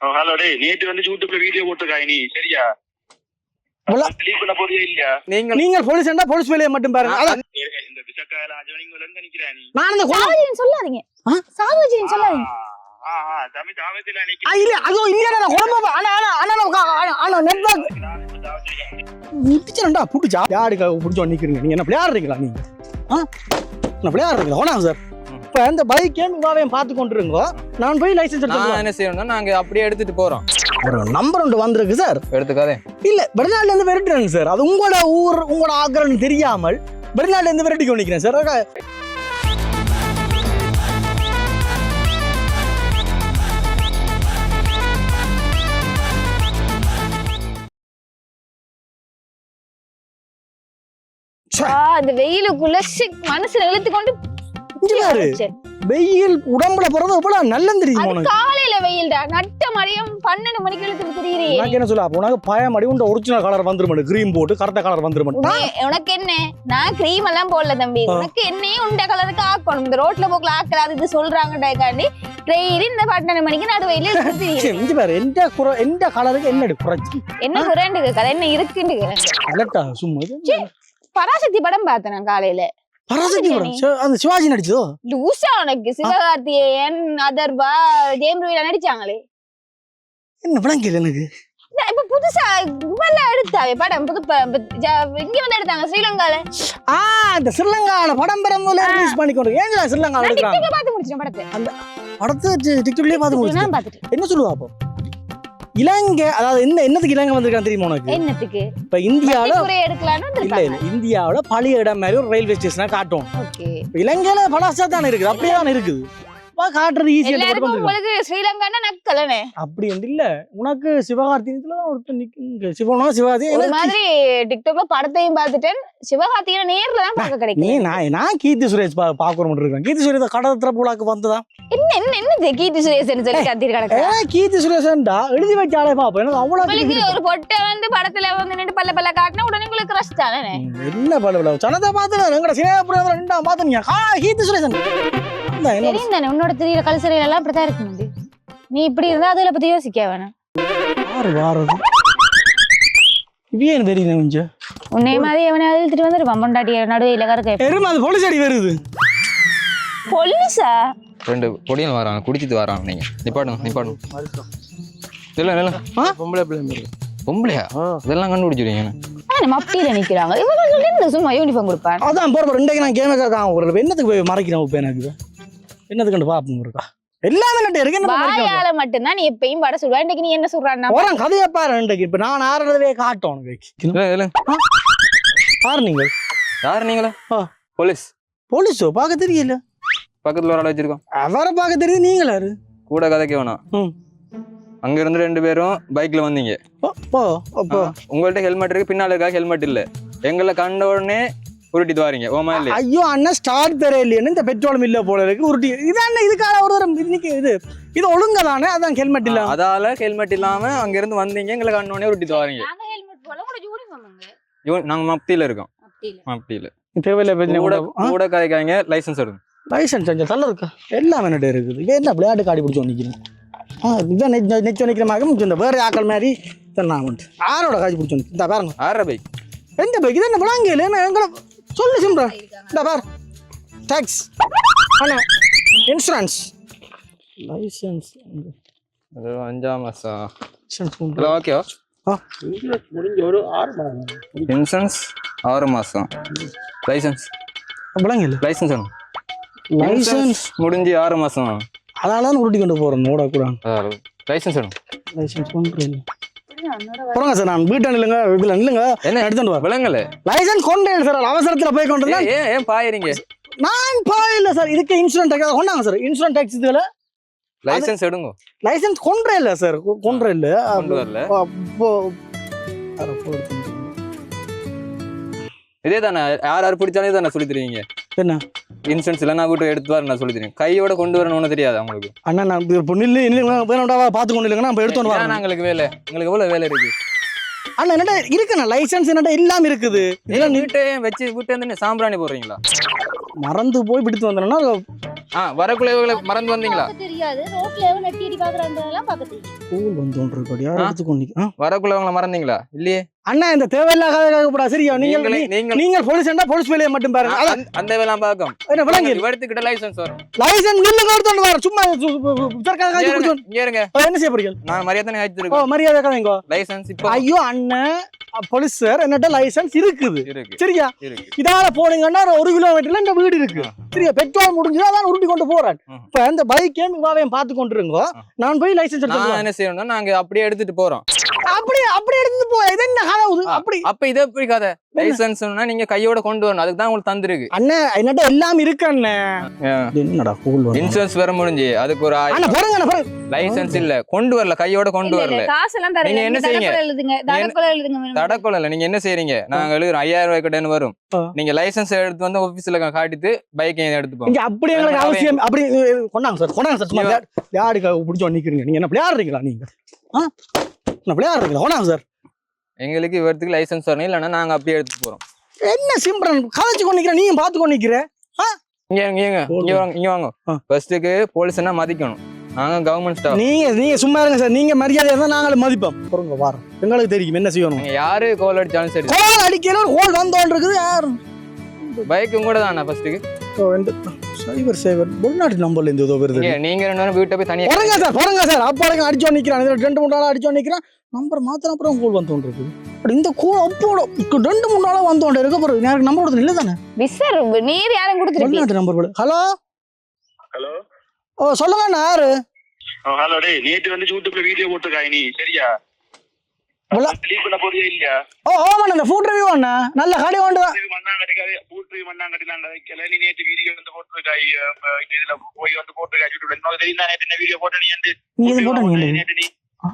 Hello டேய் நேத்து வந்து யூடியூப்ல வீடியோ போட்டுருக்காய் நீ சரியா? நீங்கள் போலீஸ் என்றா போலீஸ் வேலையை மட்டும் பாருங்க. இந்த விசக்கால அஜவனிங்க எங்க நிக்கிறா நீ. நான் கொலை- சாவஜின்னு சொல்லாதீங்க? சாவஜின்னு சொல்லாதீங்க. புடிச்சா யாருக்காக புடிச்சோம் நிக்கிறீங்க? நீங்க என்ன விளையாடுறீங்களா நீங்க? ஆ? என்ன விளையாடுறீங்களா? வேணாம் சார். இப்ப அந்த பைக் ஏன் உதாவையும் பார்த்து கொண்டிருங்கோ நான் போய் லைசன்ஸ் நான் எடுத்து என்ன செய்யணும்னா நாங்க அப்படியே எடுத்துட்டு போறோம். ஒரு நம்பர் ஒன்று வந்திருக்கு சார் எடுத்துக்காதே. இல்ல வெளிநாட்டுல இருந்து விரட்டுறேங்க சார் அது உங்களோட ஊர் உங்களோட ஆக்கிரன்னு தெரியாமல் வெளிநாட்டுல இருந்து விரட்டி கொண்டிருக்கிறேன் சார் அந்த வெயிலுக்குள்ள சிக் மனசுல இழுத்து கொண்டு வெயில் உடம்புல போறது எவ்வளவு நல்லம் தெரியுமா உனக்கு காலையில வெயில்டா. நட்ட மதியம் பன்னெண்டு மணிக்கு இழுத்து திரியிறே. உனக்கு என்ன சொல்ல அப்ப உனக்கு பயம் அடி உண்ட ஒரிஜினல் கலர் வந்துருமனு கிரீம் போட்டு கரெக்டா கலர் வந்துருமனு உனக்கு என்ன? நான் கிரீம் எல்லாம் போடல தம்பி. உனக்கு என்னையும் உண்ட கலருக்கு ஆக்கணும் இந்த ரோட்ல போக்குல ஆக்கலாது இது சொல்றாங்கடாக்காண்டி டெய்லி இந்த பன்னெண்டு மணிக்கு நடு வெயில இங்க பாரு எந்த குறை எந்த கலருக்கு என்னடி குறைச்சி? என்ன குரண்டு கதை என்ன இருக்குன்னு அலட்டா சும்மா பராசக்தி படம் பார்த்தேன் நான் காலையில. பராசக்தி படம். அந்த சிவாஜி நடிச்சதோ? லூசா உனக்கு சிவகார்த்திகேயன் அதர்வா ஜெயம் ரவில நடிச்சாங்களே. என்ன விளங்கல எனக்கு? இப்ப புதுசா இவெல்லாம் எடுத்தாவே படம் புது இங்க வந்து எடுத்தாங்க ஸ்ரீலங்கால. ஆ இந்த ஸ்ரீலங்கால படம் பெறும் போல ரிலீஸ் பண்ணி கொண்டு ஏங்க ஸ்ரீலங்கால எடுக்கிறாங்க? பார்த்து முடிச்சிட்டேன் படத்தை. படத்தை டி- டிக்டாக்லயே பார்த்து முடிச்சு நான் பார்த்துட்டேன் என்ன சொல்லுவா அப்போ? இலங்கை அதாவது என்ன என்னத்துக்கு இலங்கை வந்திருக்கான் தெரியுமா உனக்கு? என்னத்துக்கு? இப்ப இந்தியாவில இல்ல வந்திருக்காங்க இல்ல இந்தியாவில பழைய இடம் மாதிரி ஒரு ரயில்வே ஸ்டேஷனா காட்டும் இலங்கையில பலாசா தானே இருக்குது? அப்படியே தானே இருக்குது. வா, காட்டுறது ஈஸியா உங்களுக்கு ஸ்ரீலங்கான்னா நக்கலனே அப்படி இல்ல. உனக்கு சிவகார்த்திகத்துல தான் ஒருத்தர் நிக்க சிவனா சிவாஜி ஒரு மாதிரி டிக்டாக்ல படத்தையும் பார்த்துட்டேன். சிவகார்த்திகேயன் நேர்ல தான் பார்க்க நீ கிடைக்கும் நான் நான் கீர்த்தி சுரேஷ் பாக்குறோம் இருக்கேன். கீர்த்தி சுரேஷ் கடத்திர பூலாக்கு வந்ததா என்ன என்ன என்ன கீர்த்தி சுரேஷன் சொல்லி கத்திரி ஏ கிடக்கு கீர்த்தி சுரேஷன்டா? எழுதி வச்சாலே பாப்போம். எனக்கு அவ்வளவு. ஒரு பொட்டை வந்து படத்துல வந்து நின்று பல்ல பல்ல காட்டினா உடனே உங்களுக்கு ரஷ் தானே? என்ன பல சனத்தை பார்த்து எங்கட சினேபுரம் ரெண்டா பாத்துனீங்க ஆ கீர்த்தி சுரேஷன். என்ன தெரியும். தானே. உன்னோட தெரியல கல்சரையில எல்லாம் அப்படித்தான் இருக்கும் நீ இப்படி இருந்தா அதுல பத்தி யோசிக்க வேணாம். யாரு வாரது? தெரியுது கொஞ்சம் உன்னை மாதிரி எவனாவது இழுத்துட்டு வந்துருப்பான்? பொண்டாட்டிய நடுவையில கறக்க எருமை அது போலீஸ் அடி வருது. பொலிசா ரெண்டு பொடியன் வராங்க. குடிச்சிட்டு வராங்க நீங்க. நிப்பாட்டும் நிப்பாட்டும் இல்ல இல்ல பொம்பளை பிள்ளை பொம்பளையா? இதெல்லாம் கண்டுபிடிச்சிருவீங்க நம்ம அப்படியில நிக்கிறாங்க. இவங்க சும்மா யூனிஃபார்ம் கொடுப்பான். அதான் போற போற ரெண்டைக்கு நான் கேம கேட்காம ஒரு என்னத்துக்கு போய் மறைக்கிறேன் இப்போ எனக்கு? என்னத்துக்கு கண்டு பாப்போம் இருக்கா எல்லாமே நட்டு இருக்கு வாயால மட்டும்தான் நீ எப்பயும் பட சொல்லுவா. இன்னைக்கு நீ என்ன சொல்றான்னா போறேன் கதையை பாரு ரெண்டைக்கு இப்ப நான் ஆறுறதவே காட்டும் உனக்கு. பாரு நீங்கள்? யார் நீங்களா. போலீஸ். போலீஸோ? பார்க்க தெரியல. பக்கத்துல ஒரு ஆள் வச்சிருக்கோம். அவரை பார்க்க தெரியுது நீங்களாரு கூட கதைக்க வேணாம் ம். அங்க இருந்து ரெண்டு பேரும் பைக்ல வந்தீங்க. ஓ போ ஓ, போ உங்கள்ட்ட ஹெல்மெட் இருக்கு பின்னால இருக்கா ஹெல்மெட் இல்ல. எங்களை கண்ட உடனே உருட்டிட்டு வாரீங்க ஓமா இல்லையா ஐயோ அண்ணன் ஸ்டார்ட் தர இல்லைன்னு இந்த பெட்ரோலும் இல்ல போல இருக்கு. உருட்டி இதான் இதுக்கான ஒரு தரம் இன்னைக்கு இது இது ஒழுங்கா தானே அதான் ஹெல்மெட் இல்ல அதால ஹெல்மெட் இல்லாம அங்க இருந்து வந்தீங்க எங்களை கண்ட உடனே உருட்டிட்டு வாரீங்க நாங்க ஹெல்மெட் போல கூட யூனிஃபார்ம் அங்க? இவன் நாங்க மப்தியில இருக்கோம். மப்தியில தேவையில்ல பிரச்சனை கூட கூட கதைக்காங்க லைசன்ஸ் எடுங்க லைசன்ஸ் கொஞ்சம் தள்ள இருக்கா? எல்லாம் என்னட்டு இருக்குது. இவன் என்ன விளையாட்டு காடி பிடிச்சி நிற்கிறேன் ஆ இதான் நெச்ச நெச்ச நிற்கிற மாதிரி இந்த வேற ஆக்கள் மாதிரி தான் நான் ஆரோட காட்சி பிடிச்சி இந்த பாருங்க. ஆற பைக் எந்த பைக் இது என்ன விளாங்கல என்ன எங்களை சொல்லு சிம்ரா. இந்த பார். டேக்ஸ் அண்ணா இன்சூரன்ஸ் லைசன்ஸ் அது அஞ்சாம் மாசம். லைசன்ஸ் இல்லை ஓகேவா முடிஞ்ச ஒரு ஆறு இன்சூரன்ஸ் ஆறு மாசம். லைசன்ஸ் விளாங்கல லைசன்ஸ் வேணும். லைசன்ஸ் முடிஞ்சு ஆறு மாசம். அதனால தான் உருட்டி கொண்டு போகிறேன் ஓட கூட லைசன்ஸ் வேணும். லைசன்ஸ் கொண்டு இல்லை போறங்க சார் நான் வீட்டை நில்லுங்க இதில் நில்லுங்க. என்ன? எடுத்துட்டு வரேன் விலங்கல லைசன்ஸ் கொண்டு சார் அவசரத்தில் போய் கொண்டு ஏன் ஏன் பாயறீங்க? நான் போயில்ல சார் இதுக்கு இன்சூரன்ஸ் டேக்ஸ் கொண்டாங்க சார் இன்சூரன்ஸ் டேக்ஸ் இதுல. லைசன்ஸ் எடுங்க. லைசன்ஸ் கொன்றே இல்ல சார் கொன்றே இல்ல. கொண்டு போடு. இதே தானே யார் யார் பிடிச்சாலே தானே சொல்லி தருவீங்க? என்ன? இன்சூரன்ஸ் இல்லை நான் கூட்டு எடுத்து வரேன் நான் சொல்லி தருவேன் கையோட கொண்டு வரணும்னு தெரியாது உங்களுக்கு அண்ணா நான் இப்போ நில்லு நில்லுங்க வேணும்டா பார்த்து கொண்டு இல்லைங்க நான் எடுத்து வரேன் எங்களுக்கு வேலை. உங்களுக்கு எவ்வளவு வேலை இருக்கு? அண்ணா என்னடா இருக்குண்ணா? லைசன்ஸ் என்னடா எல்லாம் இருக்குது? இதெல்லாம் வீட்டே வச்சு வீட்டே வந்து சாம்பிராணி போடுறீங்களா? மறந்து போய் பிடித்து வந்தோம்னா ஆ மறந்து வந்தீங்களா? தெரியாது. ரோட்ல எவன் நட்டி அடி கோல் வந்து மறந்தீங்களா? இல்லையே. அண்ணா இந்த தேவையில்லாத கதை கேட்கக்கூடாது சரியா. நீங்கள் நீங்களே நீங்கள் நீங்கள் போலீஸ் வேலையை மட்டும் பாருங்க. அந்த- வேலாம் பார்க்கும். என்ன விளங்கி இவர்த்துக்கிட்ட லைசன்ஸ் வரும். லைசன்ஸ் நில்லுங்க எடுத்துட்டு வர. சும்மா சர்க்கார் காய்ச்சி இங்க இருங்க என்ன செய்ய போறீங்க? நான் மரியாதை ஓ ஆயிடுச்சிருக்கோம் மரியாதை கதைங்கோ லைசன்ஸ் இப்போ ஐயோ அண்ணன் போலீஸ் சார் என்னட்ட லைசன்ஸ் இருக்குது. இருக்கு. சரியா? இதால போனீங்கன்னா ஒரு- ஒரு கிலோமீட்டர்ல இந்த வீடு இருக்கு. சரியா? பெட்ரோல் முடிஞ்சதா அதான் உருட்டி கொண்டு போறேன். இப்ப அந்த பைக்கையும் இவாவையும் பார்த்து கொண்டு இருங்கோ ஆ. நான் போய் லைசன்ஸ் என்ன செய்யணும்னா நாங்க அப்படியே எடுத்துட்டு போறோம் அப்படி அப்படி எடுத்து போ. இது என்ன கதை. அப்படி. அப்ப இது எப்படி கதை லைசன்ஸ்னா நீங்க கையோட கொண்டு வரணும். அதுக்கு தான் உங்களுக்கு தந்திருக்கு. அண்ணன் என்னட்ட எல்லாம் இருக்கு அண்ணன் இது என்னடா கூல் இன்சூரன்ஸ் வேற முடிஞ்சு. அதுக்கு ஒரு அண்ணா பாருங்க அண்ணா பாருங்க லைசன்ஸ் இல்ல. கொண்டு வரல. கையோட கொண்டு வரல இல்ல, காசெல்லாம் தரல. நீங்க என்ன? தடக்கொலை எழுதுங்க. தடக்கொலை எழுதுங்க. தடக்கொலை இல்ல. நீங்க என்ன செய்றீங்க? நாங்க எழுதுறோம். ஐயாயிரம் ரூபாய் கிட்டன்னு வரும். நீங்க லைசன்ஸ் எடுத்து வந்து ஆபீஸ்ல காட்டிட்டு பைக்கை எடுத்துப்போம் இங்க அப்படி எங்களுக்கு அவசியம் அப்படி கொண்டாங்க சார் கொண்டாங்க சார். சும்மா யாருக்கு பிடிச்சோ நிக்கிறீங்க. நீங்க என்ன விளையாடுறீங்களா நீங்க? என்ன விளையாடுறீங்களா கொண்டாங்க சார் எங்களுக்கு இவரத்துக்கு லைசன்ஸ் வரணும். இல்லைன்னா நாங்க அப்படியே எடுத்துட்டு போறோம். என்ன சிம்ரன் கதைச்சு கொண்டு நீங்க பார்த்து கொண்டு நிக்கிற? இங்க இங்க இங்க வாங்க இங்க வாங்க. ஃபர்ஸ்ட்டுக்கு போலீஸ்னா மதிக்கணும். நாங்க கவர்மெண்ட் ஸ்டாஃப் நீங்க நீங்க சும்மா இருங்க சார் நீங்க மரியாதை இருந்தா நாங்களும் மதிப்போம். பொறுங்க வாரம் எங்களுக்கு தெரியும் என்ன செய்யணும். யாரு கோல் அடிச்சாலும் சரி. கோல் அடிக்கல கோல் வந்தோன் இருக்குது யார்? பைக் கூட தானே ஃபர்ஸ்ட்டுக்கு சைபர் சைபர் வெளிநாட்டு நம்பர்ல இருந்து ஏதோ வருது நீங்க ரெண்டு வீட்டை போய் தனியா போறங்க சார் போறங்க சார் அப்பாடுங்க அடிச்சோ நிக்கிறான் ரெண்டு மூணு நாளா அடிச்சோ நிக்கிறான் நம்பர் மாத்திரம் அப்புறம் கோல் வந்தோன் இருக்குது அப்படி இந்த கோல் அப்போட ரெண்டு மூணு நாளா வந்தோன் இருக்க போறது. எனக்கு நம்பர் கொடுத்து இல்ல தானே? விசர் நீர் யாரும் கொடுத்துருப்பீங்க வெளிநாட்டு நம்பர் ஹலோ ஹலோ ஓ சொல்லுங்க நான் யாரு? ஹலோ டேய். நேற்று வந்து யூடியூப்ல வீடியோ போட்டிருக்காய் நீ. சரியா? போட்ட நீ வந்து நீ இது போட்ட நீங்க நேற்று நீ.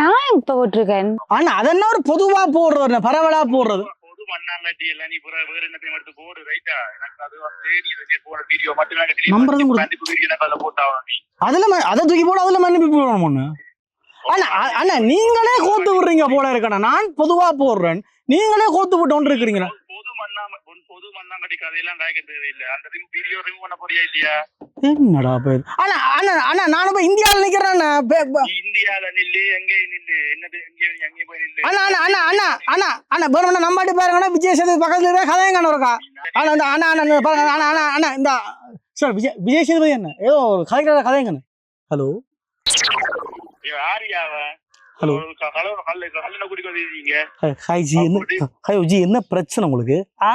நான் இப்ப போட்டிருக்கேன்? அண்ணா அதென்ன ஒரு பொதுவா போடுறது பரவலா போடுறது. பொது மண்ணாங்கட்டி எல்லாம் நீ புற வேற என்னத்தையும் எடுத்து போடு ரைட்டா எனக்கு அது வந்து நீ போன வீடியோ மட்டும் வீடியோ போட்டாகணும் நீ. அதுல அதை தூக்கி போட அதுல மன்னிப்பு போடணும் ஒண்ணு அண்ணா அண்ணா நீங்களே கோத்து விடுறீங்க போல இருக்கண்ணா நான் பொதுவா போடுறேன் நீங்களே கோத்து விட்டு கொண்டு இருக்கிறீங்களா பொது மண்ணா உன் பொது மண்ணாங்கட்டி கதையெல்லாம் காய்க்க தேவையில்லை அந்த வீடியோ ரிமூவ் பண்ண போறியா இல்லையா என்னடா பேர் அண்ணா அண்ணா அண்ணா நான் போய் இந்தியாவில் நிக்கிறேன் இந்தியால நில்லு எங்க நில்லு என்னது எங்க எங்க போய் நில்லு அண்ணா அண்ணா அண்ணா அண்ணா அண்ணா அண்ணா வேணும்னா நம்பாட்டி பாருங்கண்ணா விஜய் சேதுபதி பக்கத்துல இருக்க கதையங்க இருக்கா அண்ணா இந்த அண்ணா அண்ணா பாருங்க அண்ணா அண்ணா அண்ணா இந்த சார் விஜய் விஜய் சேதுபதி என்ன ஏதோ ஒரு கதைக்கிற கதைங்கண்ணா ஹலோ ஹாய் ஜி என்ன ஹாய் ஜி என்ன பிரச்சனை உங்களுக்கு? ஆ?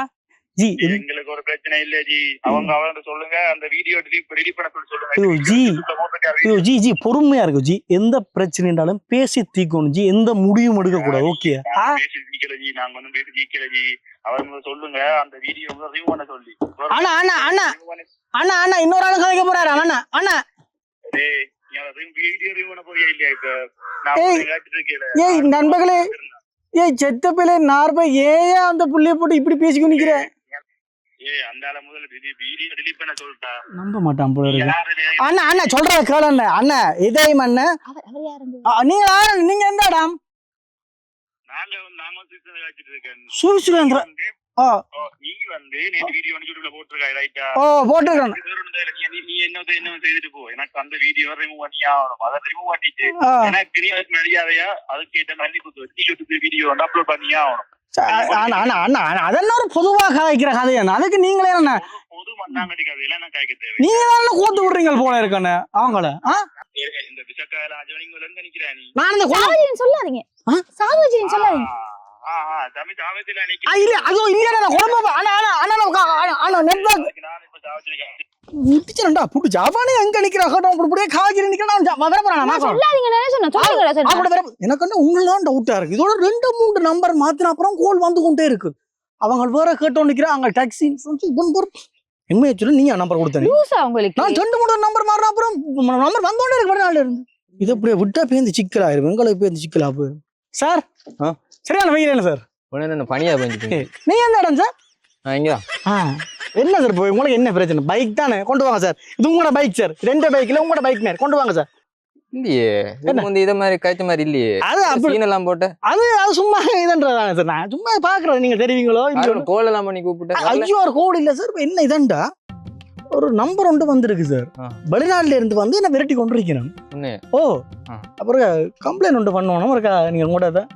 ஜி எங்களுக்கு ஒரு பிரச்சனை இல்ல ஜி. அவங்க அவங்க சொல்லுங்க அந்த வீடியோ ரெடி பண்ண சொல்லி சொல்லுங்க. ஐயோ, ஜி. ஜி ஜி பொறுமையா இருக்கு ஜி. எந்த பிரச்சனை இருந்தாலும் பேசி தீக்கணும் ஜி. எந்த முடிவும் எடுக்க கூடாது ஓகே ஆ? பேசி ஜி. நாங்க வந்து பேசி ஜீக்கல ஜி. அவங்க சொல்லுங்க அந்த வீடியோ ரிவ்யூ பண்ண சொல்லி. அண்ணா, அண்ணா, அண்ணா. அண்ணா அண்ணா இன்னொரு ஆளு கதைக்க போறாரு அண்ணா அண்ணா. ஏய். ஏய் நண்பர்களே ஏய் செத்த பிள்ளை நார்பா ஏன் அந்த புள்ளைய போட்டு இப்படி பேசிக்கோ நிக்கிற ஏய் அந்த ஆள முதல்ல வீடியோ delete பண்ண சொல்லிட்டா நம்ப மாட்டான் போல இருக்கு அண்ணா அண்ணா சொல்ற கேள அண்ணா அண்ணா இதயம் நீங்க? நீங்க எந்த இடம் நாங்க வந்து நாங்க வந்து சுவிட்சர்லாந்து இருக்கேன் அந்த வீடியோ ரிமூவ் பண்ணி ஆகணும் அதை ரிமூவ் பண்ணிட்டு எனக்கு மரியாதையா அதுக்கு மன்னிப்பு நீ யூடியூப் வீடியோ அப்லோட் பண்ணியே ஆகணும். அதெல்லாம் ஒரு பொதுவா கதைக்கிற கதை அதுக்கு நீங்களே என்ன? நீங்க தானே கோத்து விடுறீங்க போல இருக்கண்ணே அவங்கள நான் இந்த சொல்லாதீங்க. ஆ? சாவஜின்னு சொல்லாதீங்க. இல்ல அதுவும் இல்லையா குழம்பு அண்ணா அண்ணா, அண்ணா அண்ணா நெட்வொர்க் முட்டிச்சா புட்டு ஜாவானே எங்க நிக்கிறா. வர போறான் நான் நான் சொல்லுங்க வேற எனக்கு என்ன உங்களுக்கு தான் டவுட்டா இருக்கு. இதோட ரெண்டு மூன்று நம்பர் மாத்தின அப்புறம் கோல் வந்து கொண்டே இருக்கு. அவங்க வேற கேட்டோம் நிக்கிறா அங்க டாக்ஸி எம்ஏ சொல்லி நீங்க நம்பர் கொடுத்தீங்க லூசா உங்களுக்கு. நான் ரெண்டு மூணு நம்பர் மாறின அப்புறம் நம்பர் வந்தோடனே இருக்கு நாள் இருந்து. இது அப்படியே விட்டா பேருந்து சிக்கலாயிரும். எங்களுக்கு பேருந்து சிக்கலா போயிரும் சார் ஆ? சரியான வெயில் என்ன சார்? உடனே என்ன பனியா பெஞ்சிட்டு நீங்க எந்த இடம் சார்? இங்க ஆ என்ன சார் இப்போ? உங்களுக்கு என்ன பிரச்சனை? பைக் தானே? கொண்டு வாங்க சார். இது உங்களோட பைக் சார். ரெண்டு பைக்ல உங்களோட பைக் நேர் கொண்டு வாங்க சார். இல்லையே. முந்தி இதை மாதிரி காய்ச்ச மாதிரி இல்லையே. அது அப்படி போட்டு. அது அது சும்மா இதுன்றதானே சார். நான் சும்மா பாக்குறது நீங்க தெரிவிங்களோ இல்லையோ? கோல் எல்லாம் பண்ணி கூப்பிட்டு. ஐயோ ஒரு கோடு இல்ல சார். என்ன இதண்டா? ஒரு நம்பர் ஒன்று வந்திருக்கு சார். வெளிநாட்டுல இருந்து வந்து என்ன விரட்டி கொண்டு இருக்கிறேன் ஓ. அப்புறம் கம்ப்ளைண்ட் ஒன்று பண்ணணும் இருக்கா நீங்க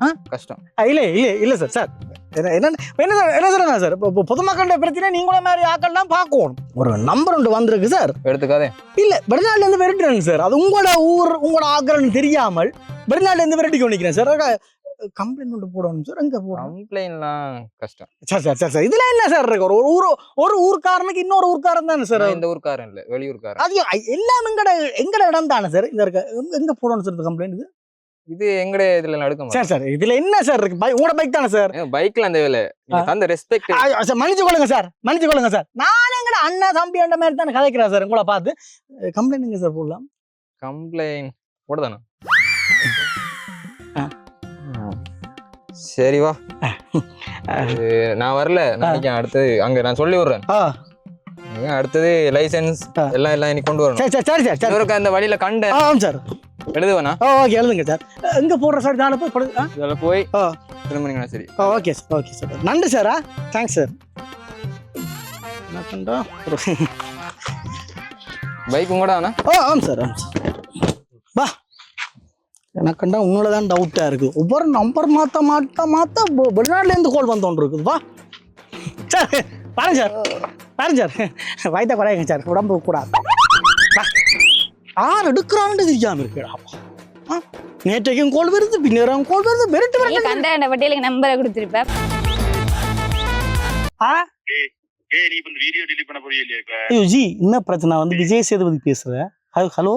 ஆ? கஷ்டம். இல்ல இல்ல இல்ல சார் சார் என்ன என்ன சொல்லுங்க சார் இப்போ பொதுமக்களோட பிரச்சனை நீங்கள மாதிரி ஆக்கள்லாம் பார்க்கணும். ஒரு நம்பர் ஒன்று வந்திருக்கு சார் எடுத்துக்காதே. இல்ல வெளிநாட்டுல இருந்து விரட்டுறேங்க சார் அது உங்களோட ஊர் உங்களோட ஆக்கிரன்னு தெரியாமல் வெளிநாட்டுல இருந்து விரட்டி கொண்டிருக்கிறேன் சார் கம்ப்ளைண்ட் ஒன்று போடணும் சார் எங்க போடணும். கம்ப்ளைண்ட்லாம் கஷ்டம். Sir sir sir sir. இதுல என்ன சார் இருக்கு? ஒரு ஊர் ஒரு ஊர்க்காரனுக்கு இன்னொரு ஊர்க்காரன் தானே சார்? இந்த ஊர்க்காரன் இல்ல வெளியூர்க்காரன். அது எல்லாம் எங்கட எங்கட இடம் தானே சார்? இந்த இருக்க எங்க- எங்க போடணும் சார் இந்த கம்ப்ளைண்ட் இது? இது எங்கட இதுல நடக்க சார் சார். இதுல என்ன சார் இருக்கு? பை- உங்களோட பைக் தானே சார்? பைக்ல அந்த வேலை தந்த ரெஸ்பெக்ட் மன்னிச்சு கொள்ளுங்க சார். மன்னிச்சு கொள்ளுங்க சார். நான் எங்கட அண்ணா தம்பி அந்த மாதிரி தானே கதைக்கிறேன் சார் உங்களை பார்த்து. கம்ப்ளைண்ட் எங்க சார் போடலாம்? கம்ப்ளைண்ட் போடுதானா. சரி வா. நான் வரல. நாளைக்கு அடுத்தது அங்க நான் சொல்லி விடுறேன். அடுத்தது லைசென்ஸ். எல்லாம் எல்லாம் இன்னைக்கு கொண்டு வரணும். சரி சரி சரி இன்னொருக்கா அந்த வழியில கண்ட? ஆ ஆமாம் சார். எழுதுவேனா ஓகே எழுதுங்க சார். எங்க போடுற சார் தானே போய் கொடு- ஆ? இதுல போய் ஆ. திரும்பினீங்கன்னா சரி. Okay sir okay sir. நன்றி சார் தேங்க்ஸ் சார். என்ன பண்ணுறோம் பைக்கும் கூட ஆனா? ஓ ஆமாம் சார் ஆமாம் சார். எனக்குண்டா உங்களை தான் டவுட்டாக இருக்குது ஒவ்வொரு நம்பர் மாற்ற மாற்ற மாற்ற வெளிநாட்டுலேருந்து கால் வந்தோன்னு இருக்குது. வா. சார் பாருங்க சார். பாருங்க சார். வயதை குறையுங்க சார். உடம்பு கூடாது. யார் எடுக்கிறான்னு தெரியாமல் இருக்குடா. ஆ நேற்றைக்கும் கோல் வருது பின்னேரம் கோல் வருது வெறுட்டு நீ வரட்டு கண்ட கண்ட பட்டியலுக்கு நம்பரை கொடுத்துருப்ப. ஆ? ஏய் நீ இப்ப இந்த வீடியோ delete பண்ண போறியா இல்லையா இப்ப? ஐயோ ஜி என்ன பிரச்சனை? வந்து விஜய் சேதுபதி பேசுகிறேன் ஹலோ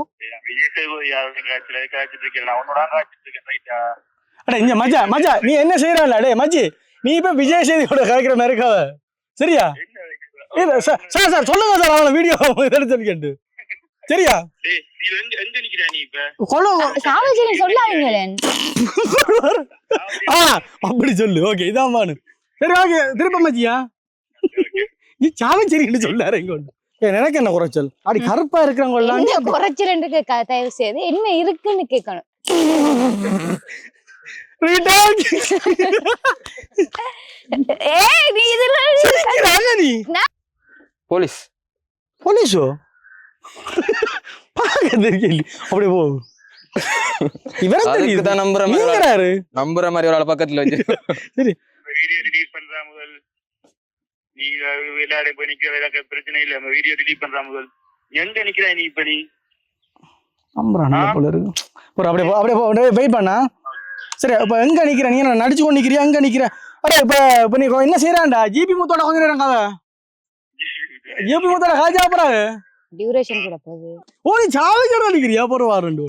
அட இங்க மஜா மஜா நீ என்ன செய்யறல அடே மஜி நீ இப்ப விஜய் சேதியோட கலைக்கிற மாதிரி இருக்காவ? சரியா? இல்ல சார் சார் சார் சொல்லுங்க சார் அவன வீடியோ எடுத்துருக்கேன் சரியா டேய் நீ எங்க எங்க நிக்கிற நீ இப்ப கொள்ள காவல்துறை சொல்லாதீங்களேன் ஆ அப்படி சொல்லு. ஓகே இதான் மானு சரி ஓகே திருப்ப மச்சியா நீ சாவச்சேரின்னு சொல்லாரு இங்க எனக்கு என்ன குறைச்சல்? அப்படி கருப்பா இருக்கிறவங்க எல்லாம் குறைச்சல் க- தயவு செய்து என்ன இருக்குன்னு கேட்கணும். போலீஸ். போலீஸோ? அப்படியே போ. இவரை தெரியுது நம்புற மாதிரி நம்புற மாதிரி ஒரு ஆள் பக்கத்துல வச்சு delete பண்றா முதல். நீ விளையாட போய் நிக்கிற பிரச்சனை இல்ல. நம்ம வீடியோ delete பண்றா முதல். எங்க நிக்கிற நீ இப்ப நீ? ஒரு அப்படியே போ அப்படியே போ வெயிட் பண்ணா. சரி இப்போ எங்க நிக்கிற? நீ நடிச்சு கொண்டு நிக்கிறியா? எங்க நிக்கிற? அடே இப்ப இப்ப நீ என்ன செய்யறான்டா? ஜிபி முத்தோட கொஞ்ச நேரம் கதை. ஜிபி முத்தோட காஜா போறாரு. டியூரேஷன் கூட போகுது. ஓ நீ சாவிச்சோட நிக்கிறியா? போறவா ரெண்டு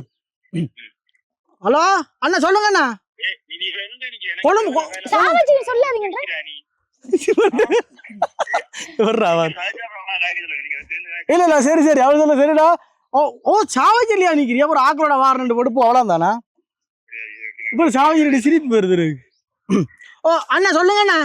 ஹலோ அண்ணா சொல்லுங்க அண்ணா. ஏய், நீ நீ எங்க நிக்கிற? கொழும்பு சொல்லாதீங்க இல்ல இல்ல சரி சரி அவள் சொல்ல சரிடா. ஓ ஓ சாவச்சல்லியா நிக்கிறியா? ஒரு ஆக்களோட வார ரெண்டு படுப்பு அவ்வளோ தானா? இப்போ சாவச்சல்லி சிரிப்பு வருது. ஓ அண்ணா சொல்லுங்க அண்ணா